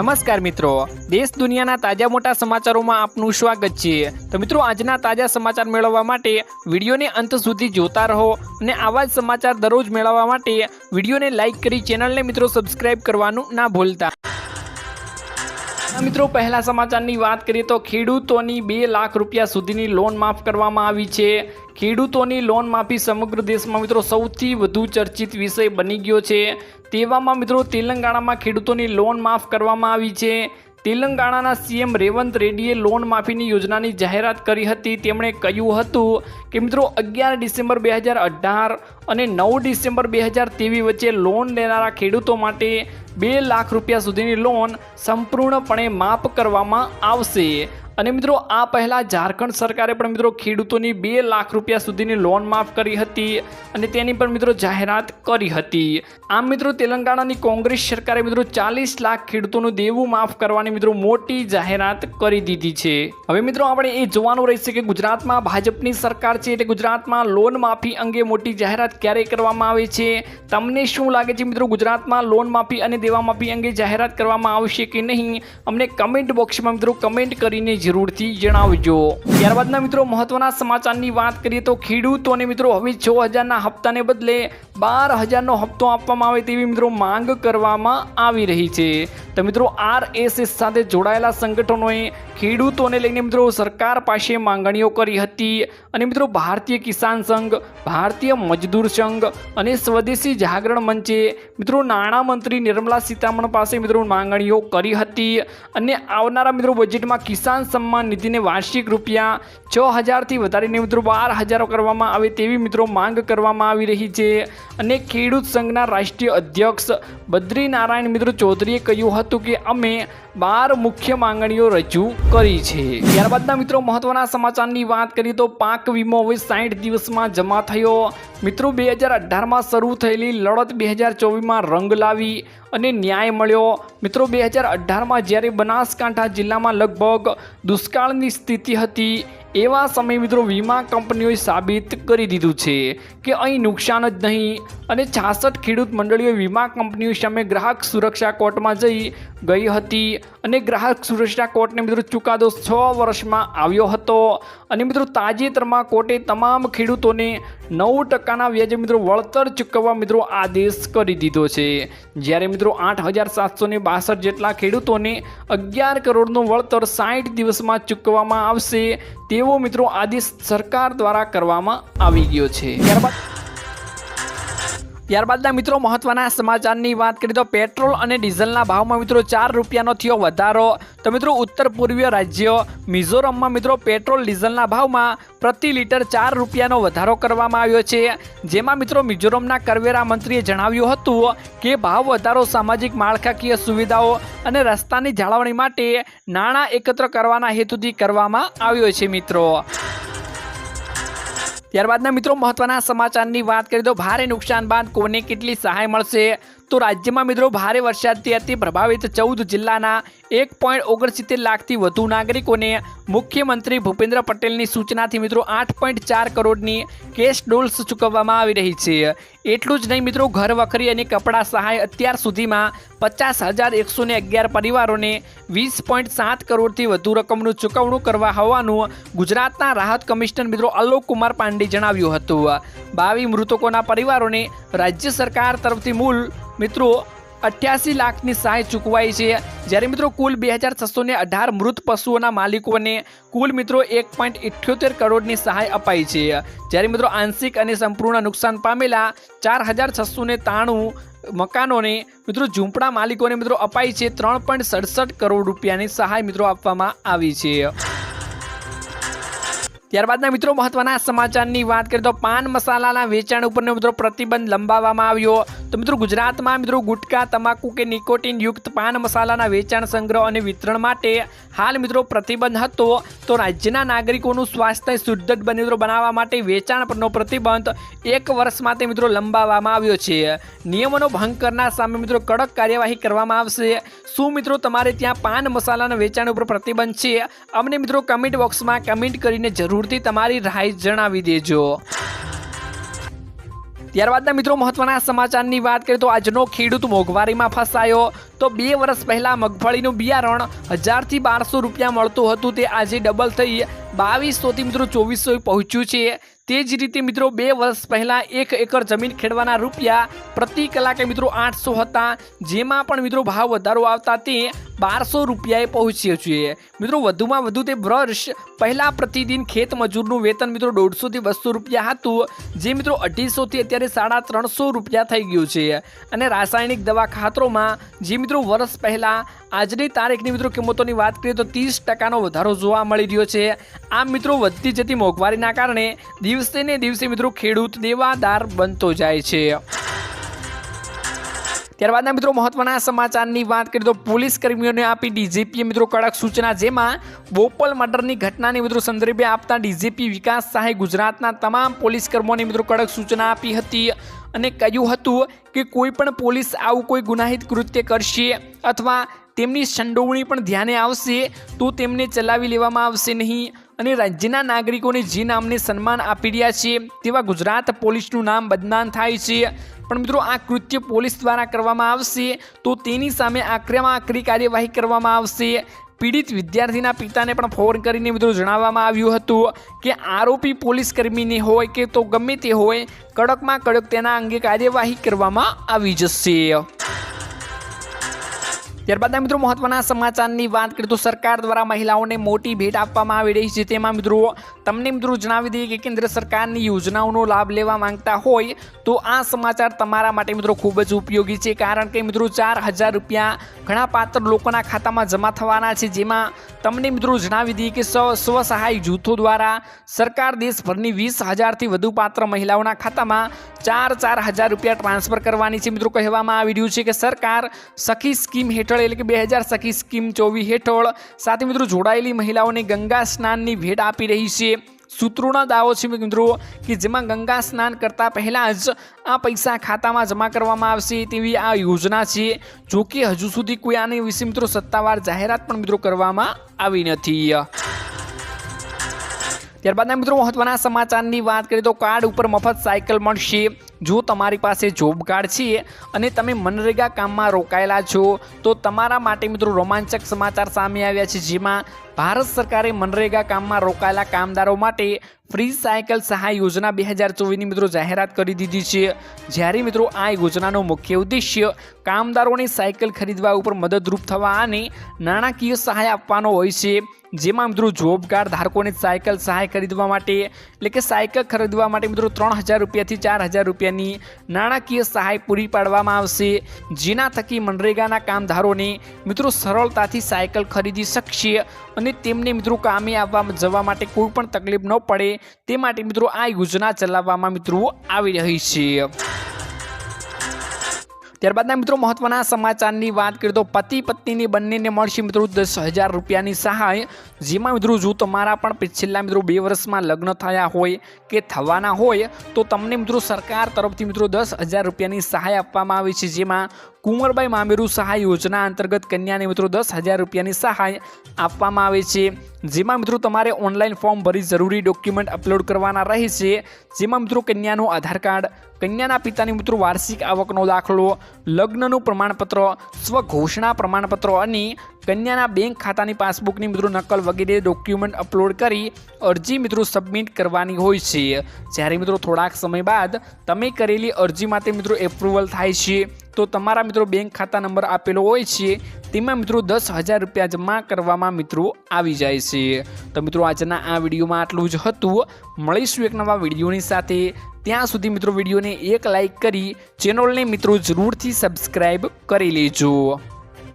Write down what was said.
નમસ્કાર મિત્રો. દેશ દુનિયાના તાજા મોટા સમાચારોમાં આપનું સ્વાગત છે. તો મિત્રો, આજના તાજા સમાચાર મેળવવા માટે વિડીયોને અંત સુધી જોતા રહો અને આવા જ સમાચાર દરરોજ મેળવવા માટે વિડીયોને લાઇક કરી ચેનલને મિત્રો સબસ્ક્રાઇબ કરવાનું ના ભૂલતા. મિત્રો, પહેલા સમાચારની વાત કરીએ તો ખેડૂતોની બે લાખ રૂપિયા સુધીની લોન માફ કરવામાં આવી છે. ખેડૂતોની લોન માફી સમગ્ર દેશમાં મિત્રો સૌથી વધુ ચર્ચિત વિષય બની ગયો છે. તેવામાં મિત્રો તેલંગાણામાં ખેડૂતોની લોન માફ કરવામાં આવી છે. તેલંગાણાના સીએમ રેવંત રેડ્ડીએ લોન માફીની યોજનાની જાહેરાત કરી હતી. તેમણે કહ્યું હતું કે મિત્રો અગિયાર ડિસેમ્બર બે હજાર અઢાર અને નવ ડિસેમ્બર બે હજાર તેવીસ વચ્ચે લોન લેનારા ખેડૂતો માટે બે લાખ રૂપિયા સુધીની લોન સંપૂર્ણપણે માફ કરવામાં આવશે. અને મિત્રો, આ પહેલાં ઝારખંડ સરકારે પણ મિત્રો ખેડૂતોની બે લાખ રૂપિયા સુધીની લોન માફ કરી હતી અને તેની પણ મિત્રો જાહેરાત કરી હતી. આમ મિત્રો, તેલંગાણાની કોંગ્રેસ સરકારે મિત્રો ચાલીસ લાખ ખેડૂતોનું દેવું માફ કરવાની મિત્રો મોટી જાહેરાત કરી દીધી છે. હવે મિત્રો, આપણે એ જોવાનું રહેશે કે ગુજરાતમાં ભાજપની સરકાર છે એટલે ગુજરાતમાં લોન માફી અંગે મોટી જાહેરાત ક્યારે કરવામાં આવે છે? તમને શું લાગે છે મિત્રો, ગુજરાતમાં લોન માફી અને દેવા માફી અંગે જાહેરાત કરવામાં આવશે કે નહીં? અમને કમેન્ટ બોક્સમાં મિત્રો કમેન્ટ કરીને જરૂરથી જણાવજો. ત્યારબાદના મિત્રો મહત્વના સમાચારની વાત કરીએ તો ખેડૂતોને મિત્રો હવે છ હજારના હપ્તાને બદલે બાર હજારનો હપ્તો આપવામાં આવે તેવી મિત્રો માંગ કરવામાં આવી રહી છે. તો મિત્રો આરએસએસ સાથે જોડાયેલા સંગઠનોએ ખેડૂતોને લઈને મિત્રો સરકાર પાસે માંગણીઓ કરી હતી અને મિત્રો ભારતીય કિસાન સંઘ, ભારતીય મજદૂર સંઘ અને સ્વદેશી જાગરણ મંચે મિત્રો નાણામંત્રી નિર્મલા સીતારમણ પાસે મિત્રો માંગણીઓ કરી હતી અને આવનારા મિત્રો બજેટમાં કિસાન સન્માન નિધિને વાર્ષિક રૂપિયા છ હજારથી વધારીને મિત્રો બાર હજારો કરવામાં આવે તેવી મિત્રો માંગ કરવામાં આવી રહી છે. અને ખેડૂત સંઘના રાષ્ટ્રીય અધ્યક્ષ બદ્રીનારાયણ મિત્રો ચૌધરીએ કહ્યું હતું કે અમે બાર મુખ્ય માંગણીઓ રજૂ કરી છે. ત્યારબાદના મિત્રો મહત્વના સમાચારની વાત કરીએ તો પાક વીમો હવે સાઠ દિવસમાં જમા થયો. મિત્રો, બે હજાર અઢારમાં શરૂ થયેલી લડત બે હજાર ચોવીસમાં રંગ લાવી અને ન્યાય મળ્યો. મિત્રો, બે હજાર અઢારમાં જ્યારે બનાસકાંઠા જિલ્લામાં લગભગ દુષ્કાળની સ્થિતિ હતી એવા સમયે મિત્રો વીમા કંપનીઓએ સાબિત કરી દીધું છે કે અહીં નુકસાન જ નહીં અને છાસઠ ખેડૂત મંડળીઓએ વીમા કંપનીઓ સામે ગ્રાહક સુરક્ષા કોર્ટમાં જઈ ગઈ હતી અને ગ્રાહક સુરક્ષા કોર્ટને મિત્રો ચુકાદો છ વર્ષમાં આવ્યો હતો. અને મિત્રો તાજેતરમાં કોર્ટે તમામ ખેડૂતોને નવ ટકાના વ્યાજે મિત્રો વળતર ચૂકવવા મિત્રો આદેશ કરી દીધો છે. જ્યારે મિત્રો આઠ હજાર સાતસો બાસઠ જેટલા ખેડૂતોને અગિયાર કરોડનું વળતર સાઠ દિવસમાં ચૂકવવામાં આવશે તેવો મિત્રો આદેશ સરકાર દ્વારા કરવામાં આવી ગયો છે. ત્યારબાદ ત્યારબાદના મિત્રો, મહત્વના સમાચારની વાત કરીએ તો પેટ્રોલ અને ડીઝલના ભાવમાં મિત્રો ચાર રૂપિયાનો થયો વધારો. તો મિત્રો, ઉત્તર પૂર્વીય રાજ્ય મિઝોરમમાં મિત્રો પેટ્રોલ ડીઝલના ભાવમાં પ્રતિ લીટર ચાર રૂપિયાનો વધારો કરવામાં આવ્યો છે. જેમાં મિત્રો મિઝોરમના કરવેરા મંત્રીએ જણાવ્યું હતું કે ભાવ વધારો, સામાજિક માળખાકીય સુવિધાઓ અને રસ્તાની જાળવણી માટે નાણાં એકત્ર કરવાના હેતુથી કરવામાં આવ્યો છે મિત્રો. ત્યારબાદના મિત્રો મહત્વના સમાચારની વાત કરીએ તો ભારે નુકસાન બાદ કોને કેટલી સહાય મળશે? તો રાજ્યમાં મિત્રો ભારે વરસાદથી અતિ પ્રભાવિત ચૌદ જિલ્લાના એક પોઈન્ટ ઓગણસિત્તેર લાખથી વધુ નાગરિકોને મુખ્યમંત્રી ભૂપેન્દ્ર પટેલની સૂચનાથી મિત્રો આઠ પોઈન્ટ ચાર કરોડની કેશ ડોલ્સ ચૂકવવામાં આવી રહી છે. એટલું જ નહીં મિત્રો ઘર વખરી અને કપડાં સહાય અત્યાર સુધીમાં પચાસ હજાર એકસો અગિયાર પરિવારોને વીસ પોઈન્ટ સાત કરોડથી વધુ રકમનું ચૂકવણું કરવા હોવાનું ગુજરાતના રાહત કમિશનર મિત્રો અલોક કુમાર પાંડે જણાવ્યું હતું. બાવી મૃતકોના પરિવારોને રાજ્ય સરકાર તરફથી મૂળ મિત્રો, અઠ્યાસી લાખની સહાય ચૂકવાઈ છે. જ્યારે મિત્રો, કુલ બે હજાર છસો અઢાર મૃત પશુઓના માલિકોને કુલ મિત્રો એક પોઈન્ટ ઇઠ્યોતેર કરોડની સહાય અપાઈ છે. જ્યારે મિત્રો, આંશિક અને સંપૂર્ણ નુકસાન પામેલા ચાર હજાર છસો ને ત્રાણું મકાનોને મિત્રો, ઝૂંપડા માલિકોને મિત્રો અપાઈ છે ત્રણ પોઈન્ટ સડસઠ કરોડ રૂપિયાની સહાય મિત્રો આપવામાં આવી છે. ત્યારબાદના મિત્રો મહત્વના સમાચારની વાત કરીએ તો પાન મસાલાના વેચાણ ઉપરનો મિત્રો પ્રતિબંધ લંબાવવામાં આવ્યો. તો મિત્રો ગુજરાતમાં મિત્રો ગુટકા, તમાકુ કે નિકોટિન યુક્ત પાન મસાલાના વેચાણ સંગ્રહ અને વિતરણ માટે હાલ મિત્રો પ્રતિબંધ હતો. તો રાજ્યના નાગરિકોનું સ્વાસ્થ્ય બને મિત્રો બનાવવા માટે વેચાણ પરનો પ્રતિબંધ એક વર્ષ માટે મિત્રો લંબાવવામાં આવ્યો છે. નિયમોનો ભંગ કરનાર સામે મિત્રો કડક કાર્યવાહી કરવામાં આવશે. શું મિત્રો તમારે ત્યાં પાન મસાલાના વેચાણ ઉપર પ્રતિબંધ છે? અમને મિત્રો કમેન્ટ બોક્સમાં કમેન્ટ કરીને જરૂરથી તમારી રાય જણાવી દેજો. ત્યારબાદના મિત્રો મહત્વના સમાચારની વાત કરીએ તો આજનો ખેડૂત મોંઘવારીમાં ફસાયો. તો બે વર્ષ પહેલા મગફળીનું બિયારણ હજારથી બારસો રૂપિયા મળતું હતું. તે આજે ડબલ થઈ બાવીસોથી મિત્રો ચોવીસો પહોંચ્યું છે. તે જ રીતે મિત્રો બે વર્ષ પહેલાં એક એકર જમીન ખેડવાના રૂપિયા પ્રતિ કલાકે મિત્રો આઠસો હતા. જેમાં પણ મિત્રો ભાવ વધારો આવતા તે બારસો રૂપિયાએ પહોંચ્યો છે. મિત્રો વધુમાં વધુ તે વર્ષ પહેલાં પ્રતિદિન ખેત મજૂરનું વેતન મિત્રો દોઢસોથી બસો રૂપિયા હતું. જે મિત્રો અઢીસોથી અત્યારે સાડા ત્રણસો રૂપિયા થઈ ગયું છે. અને રાસાયણિક દવા ખાતરોમાં જે મિત્રો વર્ષ પહેલાં આજની તારીખની મિત્રો કિંમતોની વાત કરીએ તો ત્રીસ ટકાનો વધારો જોવા મળી રહ્યો છે. આમ મિત્રો વધતી જતી મોંઘવારીના કારણે દિવસે ને દિવસે મિત્રો ખેડૂત દેવાદાર બનતો જાય છે. ત્યારબાદના મિત્રો મહત્વના સમાચારની વાત કરીએ તો પોલીસ કર્મીઓને આપી ડીજીપીએ મિત્રો કડક સૂચના જેમાં બોપલ મર્ડરની ઘટનાની મિત્રો સંદર્ભે આપતા ડીજીપી વિકાસ શાહે ગુજરાતના તમામ પોલીસ કર્મીઓને મિત્રો કડક સૂચના આપી હતી અને કહ્યું હતું કે કોઈ પણ પોલીસ આવું કોઈ ગુનાહિત કૃત્ય કરશે અથવા તેમની સંડોવણી પણ ધ્યાને આવશે તો તેમને ચલાવી લેવામાં આવશે નહીં. અને રાજ્યના નાગરિકોને જે નામને સન્માન આપી રહ્યા છે તેવા ગુજરાત પોલીસનું નામ બદનામ થાય છે. પણ મિત્રો, આ કૃત્ય પોલીસ દ્વારા કરવામાં આવશે તો તેની સામે આકરામાં આકરી કાર્યવાહી કરવામાં આવશે. પીડિત વિદ્યાર્થીના પિતાને પણ ફોન કરીને મિત્રો જણાવવામાં આવ્યું હતું કે આરોપી પોલીસ કર્મીને હોય કે તો ગમે તે હોય, કડકમાં કડક તેના અંગે કાર્યવાહી કરવામાં આવી જશે. ત્યારબાદના મિત્રો મહત્વના સમાચારની વાત કરીએ તો સરકાર દ્વારા મહિલાઓને મોટી ભેટ આપવામાં આવી રહી છે. તેમાં મિત્રો તમને મિત્રો જણાવી દઈએ કે કેન્દ્ર સરકારની યોજનાઓનો લાભ લેવા માંગતા હોય તો આ સમાચાર તમારા માટે મિત્રો ખૂબ જ ઉપયોગી છે. કારણ કે મિત્રો ચાર હજાર રૂપિયા ઘણા પાત્ર લોકોના ખાતામાં જમા થવાના છે. જેમાં તમને મિત્રો જણાવી દઈએ કે સ્વ સહાય જૂથો દ્વારા સરકાર દેશભરની વીસ હજારથી વધુ પાત્ર મહિલાઓના ખાતામાં ચાર ચાર હજાર રૂપિયા ટ્રાન્સફર કરવાની છે. મિત્રો કહેવામાં આવી રહ્યું છે કે સરકાર સખી સ્કીમ હેઠળ એટલે કે બે હજાર સખી સ્કીમ ચોવીસ હેઠળ સાથે મિત્રો જોડાયેલી મહિલાઓને ગંગા સ્નાનની ભેટ આપી રહી છે. સૂત્રોના દાવો છે મિત્રો કે જેમાં ગંગા સ્નાન કરતા પહેલાં જ આ પૈસા ખાતામાં જમા કરવામાં આવશે તેવી આ યોજના છે. જો કે હજુ સુધી કોઈ આની વિશે મિત્રો સત્તાવાર જાહેરાત પણ મિત્રો કરવામાં આવી નથી. ત્યારબાદના મિત્રો મહત્વના સમાચારની વાત કરીએ તો કાર્ડ ઉપર મફત સાયકલ મળશે. જો તમારી પાસે જોબ કાર્ડ છે અને તમે મનરેગા કામમાં રોકાયેલા છો, તો તમારા માટે મિત્રો રોમાંચક સમાચાર સામે આવ્યા છે, જેમાં ભારત સરકારે મનરેગા કામમાં રોકાયેલા કામદારો માટે ફ્રી સાયકલ સહાય યોજના બે હજાર ચોવીસની મિત્રો જાહેરાત કરી દીધી છે. જ્યારે મિત્રો આ યોજનાનો મુખ્ય ઉદ્દેશ્ય કામદારોને સાયકલ ખરીદવા ઉપર મદદરૂપ થવા અને નાણાકીય સહાય આપવાનો હોય છે. જેમાં મિત્રો જોબ કાર્ડ ધારકોને સાયકલ સહાય ખરીદવા માટે, એટલે કે સાયકલ ખરીદવા માટે મિત્રો ત્રણ હજાર રૂપિયાથી ચાર હજાર રૂપિયાની નાણાકીય સહાય પૂરી પાડવામાં આવશે. જેના થકી મનરેગાના કામદારોને મિત્રો સરળતાથી સાયકલ ખરીદી શકશે અને તેમને મિત્રો કામે આવવા જવા માટે કોઈ પણ તકલીફ ન પડે. તે માટે મિત્રો આ યોજના ચલાવવામાં મિત્રો આવી રહી છે. ત્યારબાદના મિત્રો મહત્વના સમાચારની વાત કરીએ તો પતિ પત્નીની બંનેને મળશે મિત્રો દસ હજાર રૂપિયાની સહાય, જેમાં મિત્રો જો તમારા પણ છેલ્લા મિત્રો બે વર્ષમાં લગ્ન થયા હોય કે થવાના હોય, તો તમને મિત્રો સરકાર તરફથી મિત્રો દસ હજાર રૂપિયાની સહાય આપવામાં આવી છે, જેમાં કુંવરબાઈ મામેરુ સહાય યોજના અંતર્ગત કન્યાને મિત્રો દસ હજાર રૂપિયાની સહાય આપવામાં આવે છે. જેમાં મિત્રો તમારે ઓનલાઈન ફોર્મ ભરી જરૂરી ડોક્યુમેન્ટ અપલોડ કરવાના રહે છે. જેમાં મિત્રો કન્યાનું આધાર કાર્ડ, કન્યાના પિતાની મિત્રો વાર્ષિક આવકનો દાખલો, લગ્નનું પ્રમાણપત્ર સ્વઘોષણા પ્રમાણપત્ર અને કન્યાના બેંક ખાતાની પાસબુકની મિત્રો નકલ વગેરે ડોક્યુમેન્ટ અપલોડ કરી અરજી મિત્રો સબમિટ કરવાની હોય છે. જ્યારે મિત્રો થોડાક સમય બાદ તમે કરેલી અરજી માટે મિત્રો એપ્રુવલ થાય છે, તો તમારા મિત્રો બેંક ખાતા નંબર આપેલો હોય છે, તેમાં મિત્રો દસ હજાર રૂપિયા જમા કરવામાં મિત્રો આવી જાય છે. તો મિત્રો આજના આ વિડીયોમાં આટલું જ હતું. મળીશું એક નવા વિડીયોની સાથે. ત્યાં સુધી મિત્રો વિડીયોને એક લાઈક કરી ચેનલને મિત્રો જરૂરથી સબસ્ક્રાઈબ કરી લેજો.